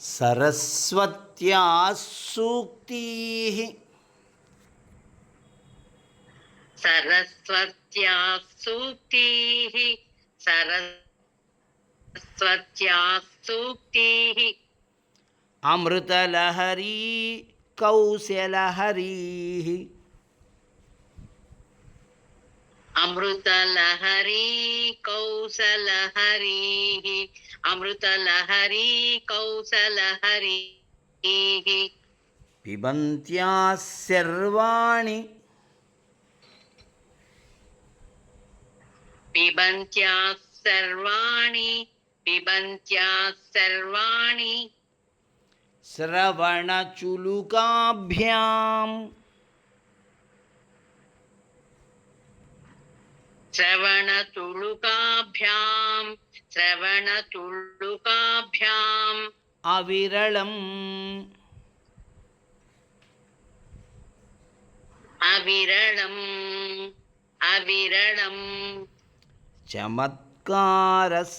సరస్వత్యా సూక్తి సరస్వత్యా సూక్తి సరస్వత్యా సూక్తి అమృతలహరీ కౌశలహరీ అమృతలహరి కౌసలహరి అమృతలహరి కౌసలహరి పిబంత్యా సర్వాణి పిబంత్యా సర్వాణి పిబంత్యా సర్వాణి శ్రవణచులుకాభ్యాం. శ్రవణతుళుకాభ్యాం శ్రవణతుళుకాభ్యాం అవిరళం అవిరళం అవిరళం చమత్కారశ్లాఘా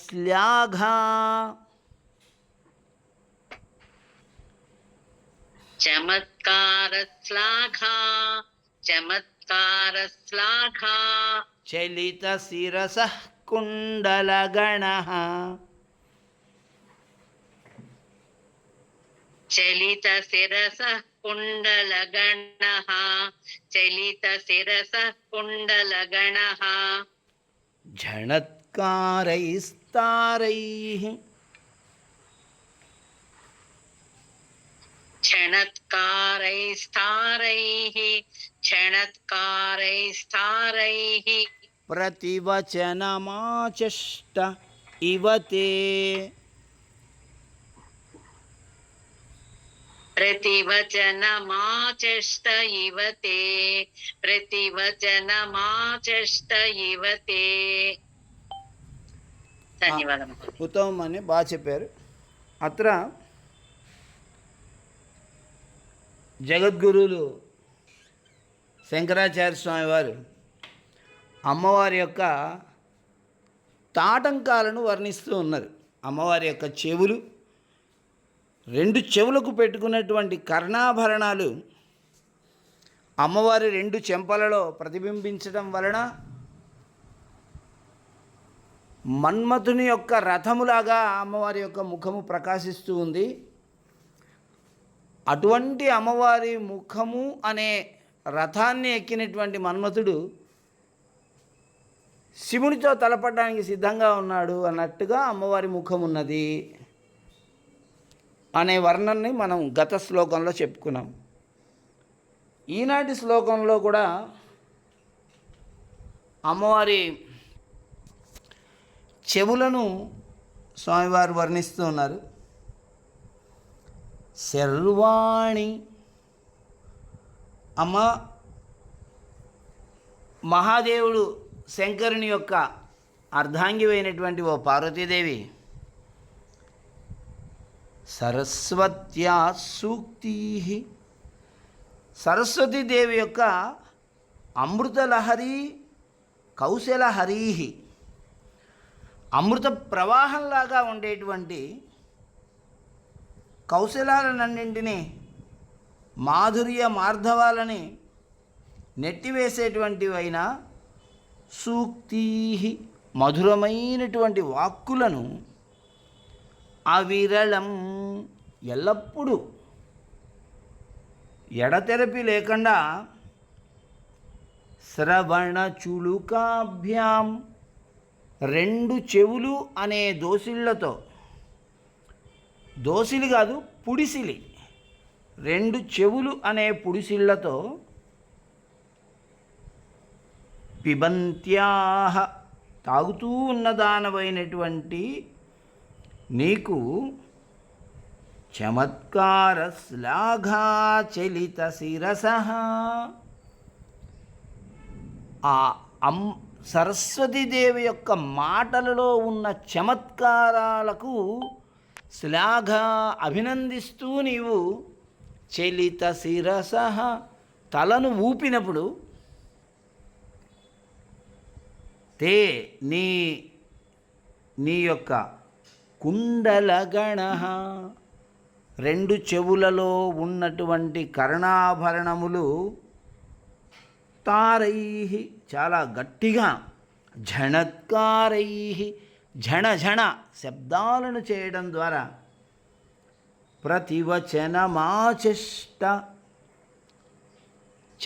చమత్కారశ్లాఘా చమత్ चमत्कारश्लाघा चलितशिरसः कुण्डलगणः चलितशिरसः कुण्डलगणः चलितशिरसः कुण्डलगणः झणत्कारैस्तारैः क्षणत्कारैस्तारैः क्षणत्कारैस्तारैः प्रतिवचनमाचष्ट इव ते प्रतिवचनमाचष्ट इव ते प्रतिवचनमाचष्ट इव ते ధన్యవాదములు ఉత్తమం అని బాగా చెప్పారు అత్ర జగద్గురువులు శంకరాచార్య స్వామి వారు అమ్మవారి యొక్క తాటంకాలను వర్ణిస్తూ ఉన్నారు. అమ్మవారి యొక్క చెవులు రెండు చెవులకు పెట్టుకున్నటువంటి కర్ణాభరణాలు అమ్మవారి రెండు చెంపలలో ప్రతిబింబించడం వలన మన్మథుని యొక్క రథములాగా అమ్మవారి యొక్క ముఖము ప్రకాశిస్తూ ఉంది. అటువంటి అమ్మవారి ముఖము అనే రథాన్ని ఎక్కినటువంటి మన్మథుడు శివునితో తలపడడానికి సిద్ధంగా ఉన్నాడు అన్నట్టుగా అమ్మవారి ముఖం ఉన్నది అనే వర్ణనని మనం గత శ్లోకంలో చెప్పుకున్నాం. ఈనాటి శ్లోకంలో కూడా అమ్మవారి చెవులను స్వామివారు వర్ణిస్తూ ఉన్నారు. శర్వాణి. అమ్మ మహాదేవుడు శంకరుని యొక్క అర్ధాంగివైనటువంటి ఓ పార్వతీదేవి సరస్వత్యా సూక్తి సరస్వతీదేవి యొక్క అమృతలహరి కౌశలహరీ అమృత ప్రవాహంలాగా ఉండేటువంటి కౌశలాలన్నింటినీ మాధుర్య మార్ధవాలని నెట్టివేసేటువంటివైనా సూక్తీ మధురమైనటువంటి వాక్కులను అవిరళం ఎల్లప్పుడూ ఎడతెరపి లేకుండా శ్రవణ చులుకాభ్యాం రెండు చెవులు అనే దోసిళ్ళతో దోసిలి కాదు పుడిసిలి. రెండు చెవులు అనే పుడిసిళ్ళతో పిబంత్యాహ తాగుతూ ఉన్నదానమైనటువంటి నీకు చమత్కార శ్లాఘా చలిత శిరస. ఆ అం సరస్వతీదేవి యొక్క మాటలలో ఉన్న చమత్కారాలకు శ్లాఘ అభినందిస్తూ నీవు చలిత శిరస తలను ఊపినప్పుడు తే నీ నీ యొక్క కుండలగణ రెండు చెవులలో ఉన్నటువంటి కర్ణాభరణములు తారై చాలా గట్టిగా ఝణత్కారై ఝణ ఝణ శబ్దాలను చేయడం ద్వారా ప్రతివచనమాచష్ట.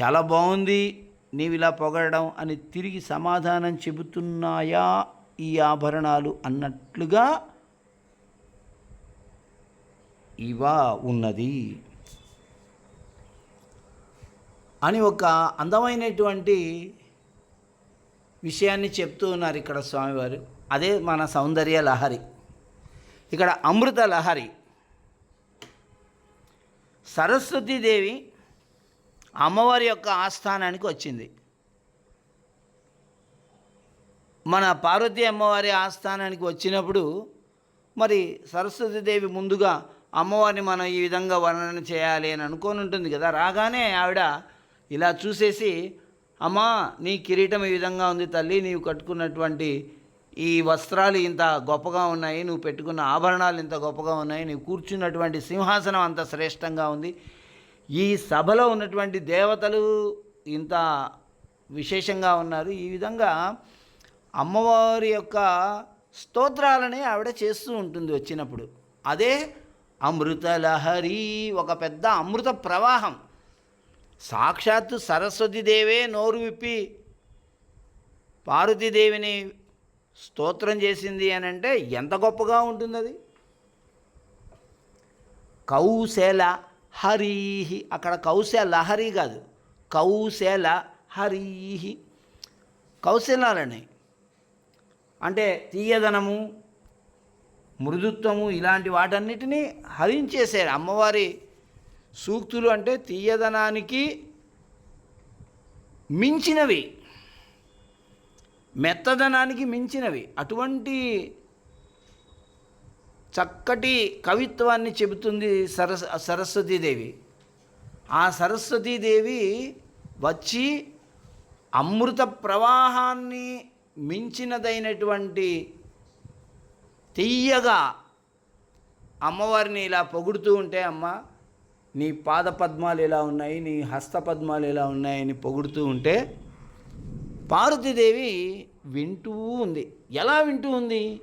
చాలా బాగుంది నీవు ఇలా పొగడడం అని తిరిగి సమాధానం చెబుతున్నాయా ఈ ఆభరణాలు అన్నట్లుగా ఇవా ఉన్నది. అని ఒక అందమైనటువంటి విషయాన్ని చెప్తూ ఉన్నారు ఇక్కడ స్వామివారు. అదే మన సౌందర్య లహరి. ఇక్కడ అమృత లహరి. సరస్వతీదేవి అమ్మవారి యొక్క ఆస్థానానికి వచ్చింది. మన పార్వతీ అమ్మవారి ఆస్థానానికి వచ్చినప్పుడు మరి సరస్వతీదేవి ముందుగా అమ్మవారిని మనం ఈ విధంగా వర్ణన చేయాలి అని అనుకొని ఉంటుంది కదా. రాగానే ఆవిడ ఇలా చూసేసి అమ్మా నీ కిరీటం ఈ విధంగా ఉంది తల్లి నీవు కట్టుకున్నటువంటి ఈ వస్త్రాలు ఇంత గొప్పగా ఉన్నాయి నువ్వు పెట్టుకున్న ఆభరణాలు ఇంత గొప్పగా ఉన్నాయి నువ్వు కూర్చున్నటువంటి సింహాసనం అంత శ్రేష్టంగా ఉంది. ఈ సభలో ఉన్నటువంటి దేవతలు ఇంత విశేషంగా ఉన్నారు. ఈ విధంగా అమ్మవారి యొక్క స్తోత్రాలని ఆవిడ చేస్తూ ఉంటుంది వచ్చినప్పుడు. అదే అమృత లహరి ఒక పెద్ద అమృత ప్రవాహం. సాక్షాత్తు సరస్వతీదేవే నోరు విప్పి పార్వతీదేవిని స్తోత్రం చేసింది అని అంటే ఎంత గొప్పగా ఉంటుంది అది కౌశల హరీహి. అక్కడ కౌశల హరి కాదు. కౌశల హరీహి. కౌశలాలని. అంటే తీయదనము మృదుత్వము ఇలాంటి వాటన్నిటినీ హరించేశారు. అమ్మవారి సూక్తులు అంటే తీయదనానికి మించినవి. మెత్తదనానికి మించినవి. అటువంటి చక్కటి కవిత్వాన్ని చెబుతుంది సరస్ సరస్వతీదేవి. ఆ సరస్వతీదేవి వచ్చి అమృత ప్రవాహాన్ని మించినదైనటువంటి తెయ్యగా అమ్మవారిని ఇలా పొగుడుతూ ఉంటే అమ్మ నీ పాద పద్మాలు ఎలా ఉన్నాయి నీ హస్త పద్మాలు ఎలా ఉన్నాయని పొగుడుతూ ఉంటే పార్వతీదేవి వింటూ ఉంది. ఎలా వింటూ ఉంది?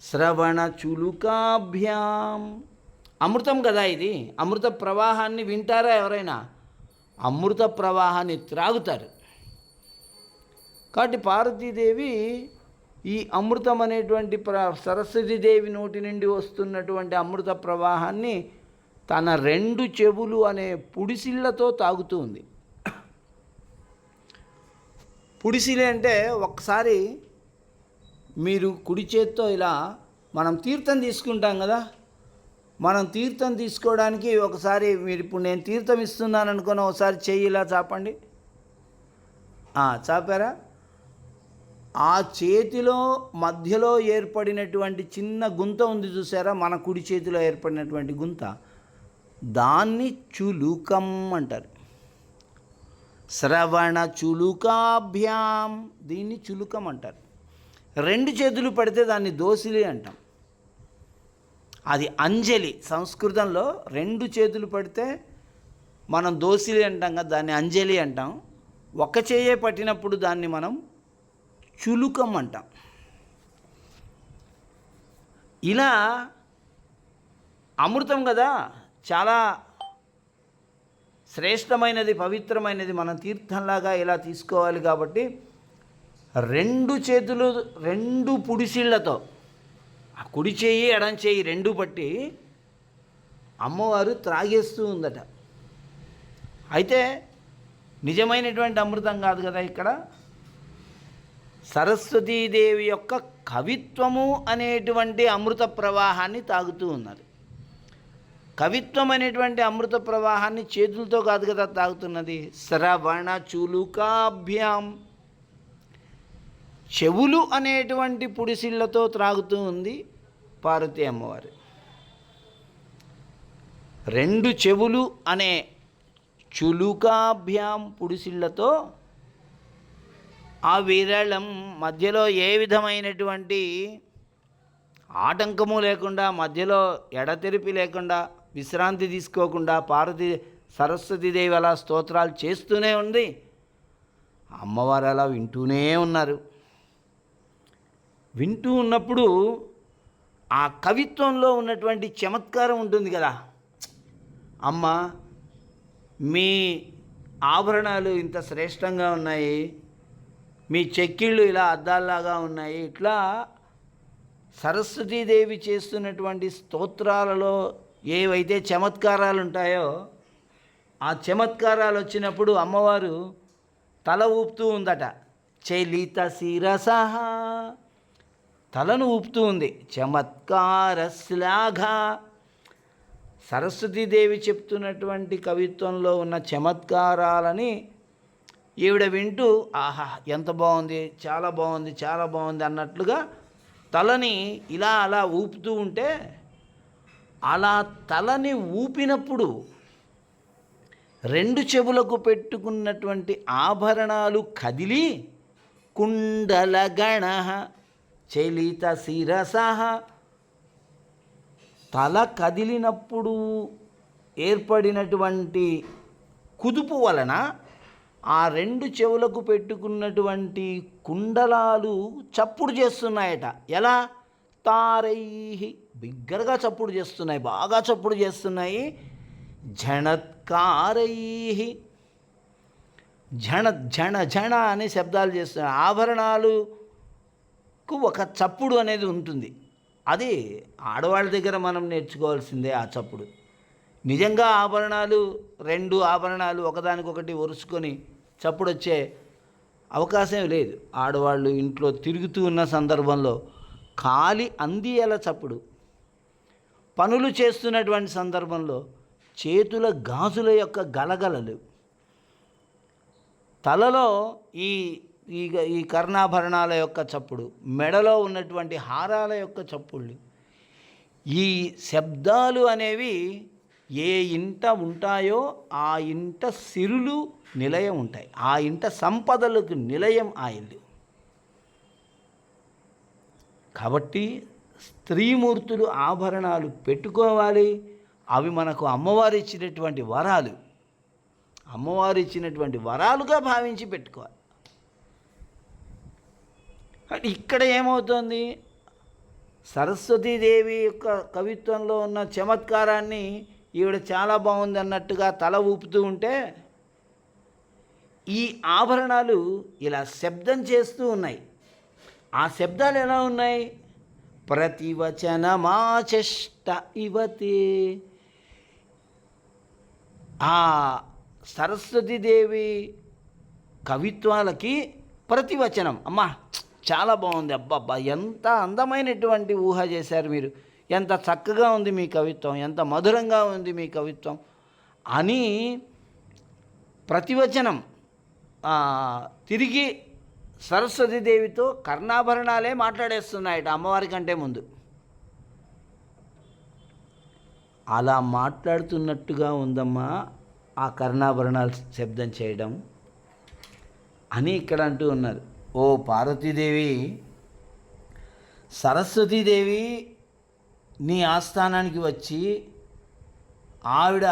శ్రవణ చులుకాభ్యాం. అమృతం కదా ఇది? అమృత ప్రవాహాన్ని వింటారా ఎవరైనా? అమృత ప్రవాహాన్ని త్రాగుతారు. కాబట్టి పార్వతీదేవి ఈ అమృతం అనేటువంటి ప్ర సరస్వతీదేవి నోటి నుండి వస్తున్నటువంటి అమృత ప్రవాహాన్ని తన రెండు చెవులు అనే పుడిసిళ్ళతో తాగుతూ ఉంది. పుడిసిలి అంటే ఒకసారి మీరు కుడి చేత్తో ఇలా మనం తీర్థం తీసుకుంటాం కదా? మనం తీర్థం తీసుకోవడానికి ఒకసారి మీరు ఇప్పుడు నేను తీర్థం ఇస్తున్నాను అనుకుని ఒకసారి చెయ్యి ఇలా చాపండి. చాపారా? ఆ చేతిలో మధ్యలో ఏర్పడినటువంటి చిన్న గుంత ఉంది చూసారా? మన కుడి చేతిలో ఏర్పడినటువంటి గుంత. దాన్ని చులుకం అంటారు శ్రవణ చులుకాభ్యాం. దీన్ని చులుకం అంటారు. రెండు చేతులు పడితే దాన్ని దోసిలి అంటాం. అది అంజలి. సంస్కృతంలో రెండు చేతులు పడితే మనం దోసిలి అంటాం కదా దాన్ని అంజలి అంటాం. ఒక చేయే పట్టినప్పుడు దాన్ని మనం చులుకం అంటాం. ఇలా అమృతం కదా చాలా శ్రేష్టమైనది పవిత్రమైనది మనం తీర్థంలాగా ఇలా తీసుకోవాలి కాబట్టి రెండు చేతులు రెండు పుడిసిళ్ళతో ఆ కుడి చేయి ఎడం చేయి రెండు పట్టి అమ్మవారు త్రాగేస్తూ ఉందట. అయితే నిజమైనటువంటి అమృతం కాదు కదా ఇక్కడ? సరస్వతీదేవి యొక్క కవిత్వము అనేటువంటి అమృత ప్రవాహాన్ని తాగుతూ ఉన్నారు కవిత్వం అనేటువంటి అమృత ప్రవాహాన్ని చేతులతో కాదు కదా తాగుతున్నది? శ్రవణ చులుకాభ్యాం. చెవులు అనేటువంటి పుడిసిళ్ళతో త్రాగుతూ ఉంది పార్వతి అమ్మవారు. రెండు చెవులు అనే చులుకాభ్యాం పుడిసిళ్ళతో ఆ విరళం మధ్యలో ఏ విధమైనటువంటి ఆటంకము లేకుండా మధ్యలో ఎడతెరిపి లేకుండా విశ్రాంతి తీసుకోకుండా పార్వతి సరస్వతీదేవి అలా స్తోత్రాలు చేస్తూనే ఉంది. అమ్మవారు అలా వింటూనే ఉన్నారు. వింటూ ఉన్నప్పుడు ఆ కవిత్వంలో ఉన్నటువంటి చమత్కారం ఉంటుంది కదా. అమ్మ మీ ఆభరణాలు ఇంత శ్రేష్టంగా ఉన్నాయి. మీ చెక్కిళ్ళు ఇలా అద్దాల్లాగా ఉన్నాయి. ఇట్లా సరస్వతీదేవి చేస్తున్నటువంటి స్తోత్రాలలో ఏవైతే చమత్కారాలు ఉంటాయో ఆ చమత్కారాలు వచ్చినప్పుడు అమ్మవారు తల ఊపుతూ ఉందట. చలిత శిరస తలను ఊపుతూ ఉంది. చమత్కార శ్లాఘ. సరస్వతీదేవి చెప్తున్నటువంటి కవిత్వంలో ఉన్న చమత్కారాలని ఈవిడ వింటూ ఆహా ఎంత బాగుంది చాలా బాగుంది చాలా బాగుంది అన్నట్లుగా తలని ఇలా అలా ఊపుతూ ఉంటే అలా తలని ఊపినప్పుడు రెండు చెవులకు పెట్టుకున్నటువంటి ఆభరణాలు కదిలి కుండలగణ చలిత శిరస. తల కదిలినప్పుడు ఏర్పడినటువంటి కుదుపు వలన ఆ రెండు చెవులకు పెట్టుకున్నటువంటి కుండలాలు చప్పుడు చేస్తున్నాయట. ఎలా? తారై బిగ్గరగా చప్పుడు చేస్తున్నాయి బాగా చప్పుడు చేస్తున్నాయి. జణత్కారై జణ జణ జణ అనే శబ్దాలు చేస్తున్నాయి ఆభరణాలకు ఒక చప్పుడు అనేది ఉంటుంది. అది ఆడవాళ్ళ దగ్గర మనం నేర్చుకోవాల్సిందే ఆ చప్పుడు. నిజంగా ఆభరణాలు రెండు ఆభరణాలు ఒకదానికొకటి ఒరుసుకొని చప్పుడు వచ్చే అవకాశం లేదు. ఆడవాళ్ళు ఇంట్లో తిరుగుతూ ఉన్న సందర్భంలో కాలి అందియల చప్పుడు. పనులు చేస్తున్నటువంటి సందర్భంలో చేతుల గాజుల యొక్క గలగలలు తలలో ఈ ఈ ఈ కర్ణాభరణాల యొక్క చప్పుడు మెడలో ఉన్నటువంటి హారాల యొక్క చప్పుళ్ళు ఈ శబ్దాలు అనేవి ఏ ఇంట ఉంటాయో ఆ ఇంట సిరులు నిలయం ఉంటాయి. ఆ ఇంట సంపదలకు నిలయం ఆ ఇల్లు కాబట్టి స్త్రీమూర్తులు ఆభరణాలు పెట్టుకోవాలి. అవి మనకు అమ్మవారు ఇచ్చినటువంటి వరాలు. అమ్మవారు ఇచ్చినటువంటి వరాలుగా భావించి పెట్టుకోవాలి. అంటే ఇక్కడ ఏమవుతుంది? సరస్వతీదేవి యొక్క కవిత్వంలో ఉన్న చమత్కారాన్ని ఈవిడ చాలా బాగుంది అన్నట్టుగా తల ఊపుతూ ఉంటే ఈ ఆభరణాలు ఇలా శబ్దం చేస్తూ ఉన్నాయి. ఆ శబ్దాలు ఎలా ఉన్నాయి? ప్రతివచనమాచష్ట ఇవతే. ఆ సరస్వతీదేవి కవిత్వాలకి ప్రతివచనం. అమ్మా చాలా బాగుంది. అబ్బబ్బా ఎంత అందమైనటువంటి ఊహ చేశారు మీరు. ఎంత చక్కగా ఉంది మీ కవిత్వం. ఎంత మధురంగా ఉంది మీ కవిత్వం. అని ప్రతివచనం తిరిగి సరస్వతీదేవితో కర్ణాభరణాలే మాట్లాడేస్తున్నాయట అమ్మవారి కంటే ముందు. అలా మాట్లాడుతున్నట్టుగా ఉందమ్మా ఆ కర్ణాభరణాలు శబ్దం చేయడం. అని ఇక్కడ అంటూ ఉన్నారు. ఓ పార్వతీదేవి సరస్వతీదేవి నీ ఆస్థానానికి వచ్చి ఆవిడ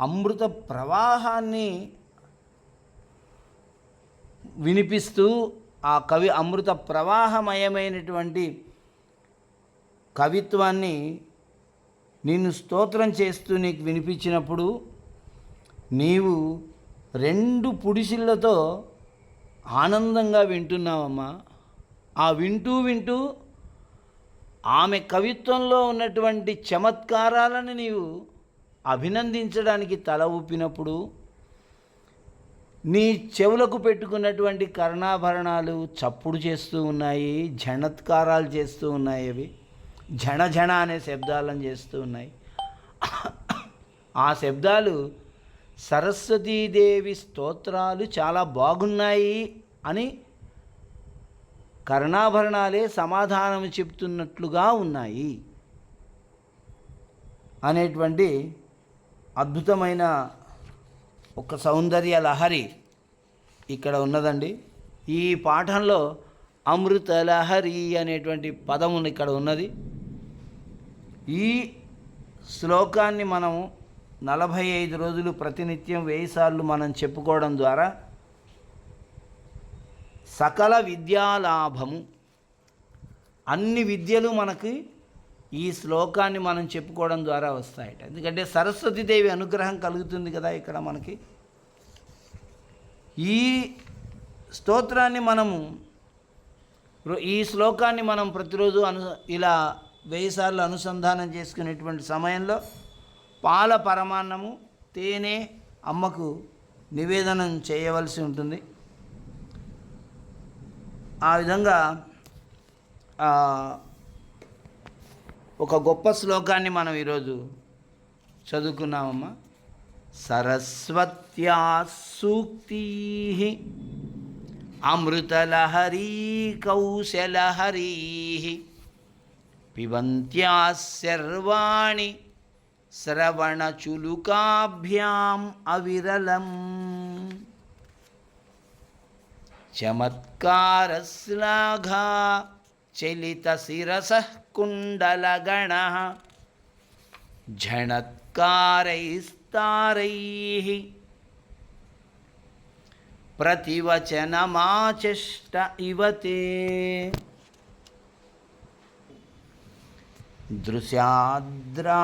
అమృత ప్రవాహాన్ని వినిపిస్తూ ఆ కవి అమృత ప్రవాహమయమైనటువంటి కవిత్వాన్ని నిన్ను స్తోత్రం చేస్తూ నీకు వినిపించినప్పుడు నీవు రెండు పుడిసిళ్ళతో ఆనందంగా వింటున్నావమ్మా. ఆ వింటూ వింటూ ఆమె కవిత్వంలో ఉన్నటువంటి చమత్కారాలను నీవు అభినందించడానికి తల ఊపినప్పుడు నీ చెవులకు పెట్టుకున్నటువంటి కర్ణాభరణాలు చప్పుడు చేస్తూ ఉన్నాయి జణత్కారాలు చేస్తూ ఉన్నాయి అవి. జణ జణ అనే శబ్దాలను చేస్తూ ఉన్నాయి. ఆ శబ్దాలు సరస్వతీదేవి స్తోత్రాలు చాలా బాగున్నాయి అని కర్ణాభరణాలే సమాధానం చెప్తున్నట్లుగా ఉన్నాయి అనేటువంటి అద్భుతమైన ఒక సౌందర్య లహరి ఇక్కడ ఉన్నదండి. ఈ పాఠంలో అమృత లహరి అనేటువంటి పదము ఇక్కడ ఉన్నది. ఈ శ్లోకాన్ని మనము నలభై ఐదు రోజులు ప్రతినిత్యం వెయ్యి సార్లు మనం చెప్పుకోవడం ద్వారా సకల విద్యాలాభము అన్ని విద్యలు మనకి ఈ శ్లోకాన్ని మనం చెప్పుకోవడం ద్వారా వస్తాయట. ఎందుకంటే సరస్వతీదేవి అనుగ్రహం కలుగుతుంది కదా ఇక్కడ మనకి. ఈ స్తోత్రాన్ని మనము ఈ శ్లోకాన్ని మనం ప్రతిరోజు అను ఇలా వెయ్యిసార్లు అనుసంధానం చేసుకునేటువంటి సమయంలో పాల పరమాన్నము తేనె అమ్మకు నివేదనం చేయవలసి ఉంటుంది. ఆ విధంగా ఒక గొప్ప శ్లోకాన్ని మనం ఈరోజు చదువుకున్నామమ్మా. సరస్వత్యా సూక్తి అమృతలహరీ కౌశలహరీ పిబంత్యా సర్వాణి శ్రవణచులుకాభ్యాం అవిరలం చమత్కారశ్లాఘా చలితశిరసः कुण्डलगणः झणत्कारैस्तारैः प्रतिवचनमाचष्ट इव ते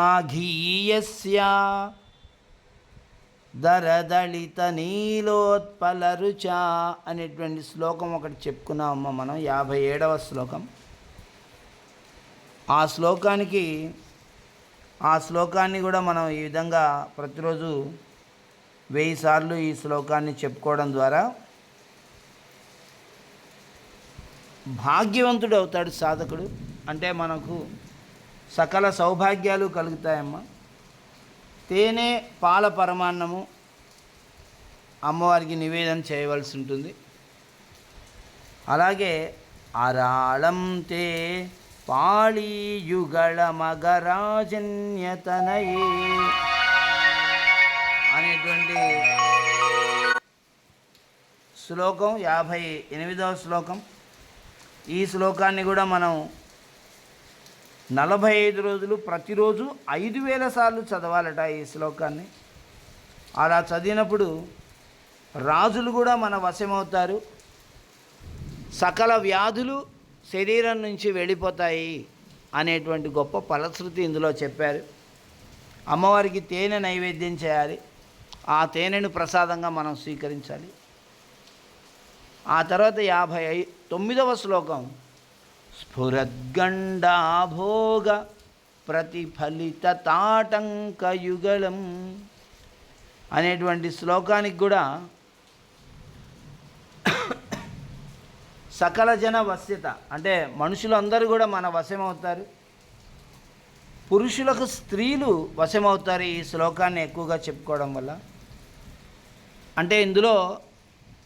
दृश्याद्राघीयस्य దరదళిత నీలోత్పలరుచ అనేటువంటి శ్లోకం ఒకటి చెప్పుకున్నామమ్మ మనం యాభై ఏడవ శ్లోకం ఆ శ్లోకానికి ఆ శ్లోకాన్ని కూడా మనం ఈ విధంగా ప్రతిరోజు వెయ్యి సార్లు ఈ శ్లోకాన్ని చెప్పుకోవడం ద్వారా భాగ్యవంతుడు అవుతాడు సాధకుడు. అంటే మనకు సకల సౌభాగ్యాలు కలుగుతాయమ్మా. తేనె పాల పరమాన్నము అమ్మవారికి నివేదన చేయవలసి ఉంటుంది. అలాగే అరాళం తే పాళీయుగళ మగరాజన్యతనయే అనేటువంటి శ్లోకం యాభై ఎనిమిదవ శ్లోకం. ఈ శ్లోకాన్ని కూడా మనం నలభై ఐదు రోజులు ప్రతిరోజు ఐదు వేల సార్లు చదవాలట ఈ శ్లోకాన్ని. అలా చదివినప్పుడు రాజులు కూడా మన వశమవుతారు. సకల వ్యాధులు శరీరం నుంచి వెళ్ళిపోతాయి అనేటువంటి గొప్ప ఫలశ్రుతి ఇందులో చెప్పారు. అమ్మవారికి తేనె నైవేద్యం చేయాలి. ఆ తేనెను ప్రసాదంగా మనం స్వీకరించాలి. ఆ తర్వాత యాభై ఐ తొమ్మిదవ శ్లోకం. స్ఫురద్గండాభోగ ప్రతిఫలిత తాటంకయుగళం అనేటువంటి శ్లోకానికి కూడా సకల జన వశ్యత. అంటే మనుషులందరూ కూడా మన వశమవుతారు. పురుషులకు స్త్రీలు వశమవుతారు ఈ శ్లోకాన్ని ఎక్కువగా చెప్పుకోవడం వల్ల. అంటే ఇందులో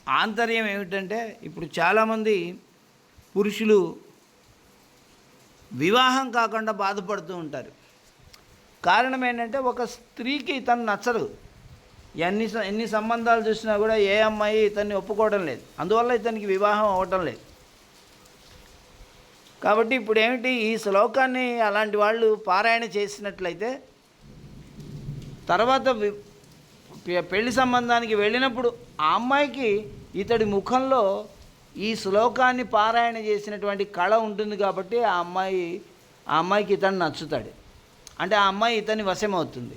ఆంతర్యం ఏమిటంటే ఇప్పుడు చాలామంది పురుషులు వివాహం కాకుండా బాధపడుతూ ఉంటారు. కారణం ఏంటంటే ఒక స్త్రీకి తను నచ్చదు. ఎన్ని ఎన్ని సంబంధాలు చూసినా కూడా ఏ అమ్మాయి ఇతన్ని ఒప్పుకోవడం లేదు. అందువల్ల ఇతనికి వివాహం అవ్వటం లేదు. కాబట్టి ఇప్పుడు ఏమిటి ఈ శ్లోకాన్ని అలాంటి వాళ్ళు పారాయణ చేసినట్లయితే తర్వాత పెళ్ళి సంబంధానికి వెళ్ళినప్పుడు ఆ అమ్మాయికి ఇతడి ముఖంలో ఈ శ్లోకాన్ని పారాయణ చేసినటువంటి కళ ఉంటుంది కాబట్టి ఆ అమ్మాయి ఆ అమ్మాయికి ఇతను నచ్చుతాడు. అంటే ఆ అమ్మాయి ఇతని వశమవుతుంది.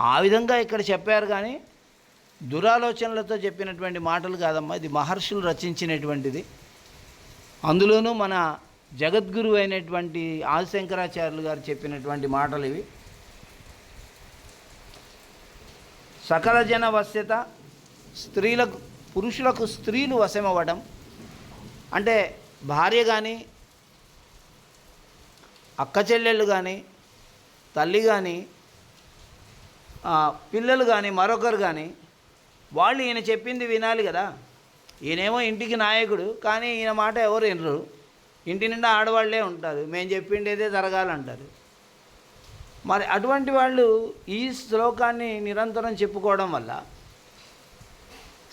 ఆ విధంగా ఇక్కడ చెప్పారు కానీ దురాలోచనలతో చెప్పినటువంటి మాటలు కాదమ్మా ఇది మహర్షులు రచించినటువంటిది. అందులోనూ మన జగద్గురు అయినటువంటి ఆదిశంకరాచార్యులు గారు చెప్పినటువంటి మాటలు ఇవి. సకల జన వశ్యత స్త్రీలకు పురుషులకు స్త్రీలు వశమవ్వడం. అంటే భార్య కానీ అక్క చెల్లెళ్ళు కానీ తల్లి కానీ పిల్లలు కానీ మరొకరు కానీ వాళ్ళు ఈయన చెప్పింది వినాలి కదా. ఈయనేమో ఇంటికి నాయకుడు కానీ ఈయన మాట ఎవరు వినరు. ఇంటి నిండా ఆడవాళ్ళే ఉంటారు. మేము చెప్పిండేదే జరగాలంటారు. మరి అటువంటి వాళ్ళు ఈ శ్లోకాన్ని నిరంతరం చెప్పుకోవడం వల్ల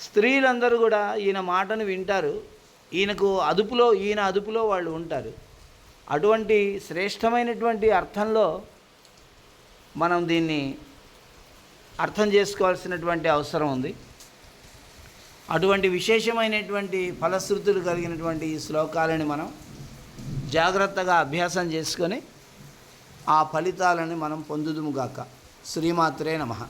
స్త్రీలందరూ కూడా ఈయన మాటను వింటారు. ఈయనకు అదుపులో ఈయన అదుపులో వాళ్ళు ఉంటారు. అటువంటి శ్రేష్టమైనటువంటి అర్థంలో మనం దీన్ని అర్థం చేసుకోవాల్సినటువంటి అవసరం ఉంది. అటువంటి విశేషమైనటువంటి ఫలశ్రుతులు కలిగినటువంటి ఈ శ్లోకాలని మనం జాగ్రత్తగా అభ్యాసం చేసుకొని ఆ ఫలితాలని మనం పొందుదుముగాక శ్రీమాత్రే నమః.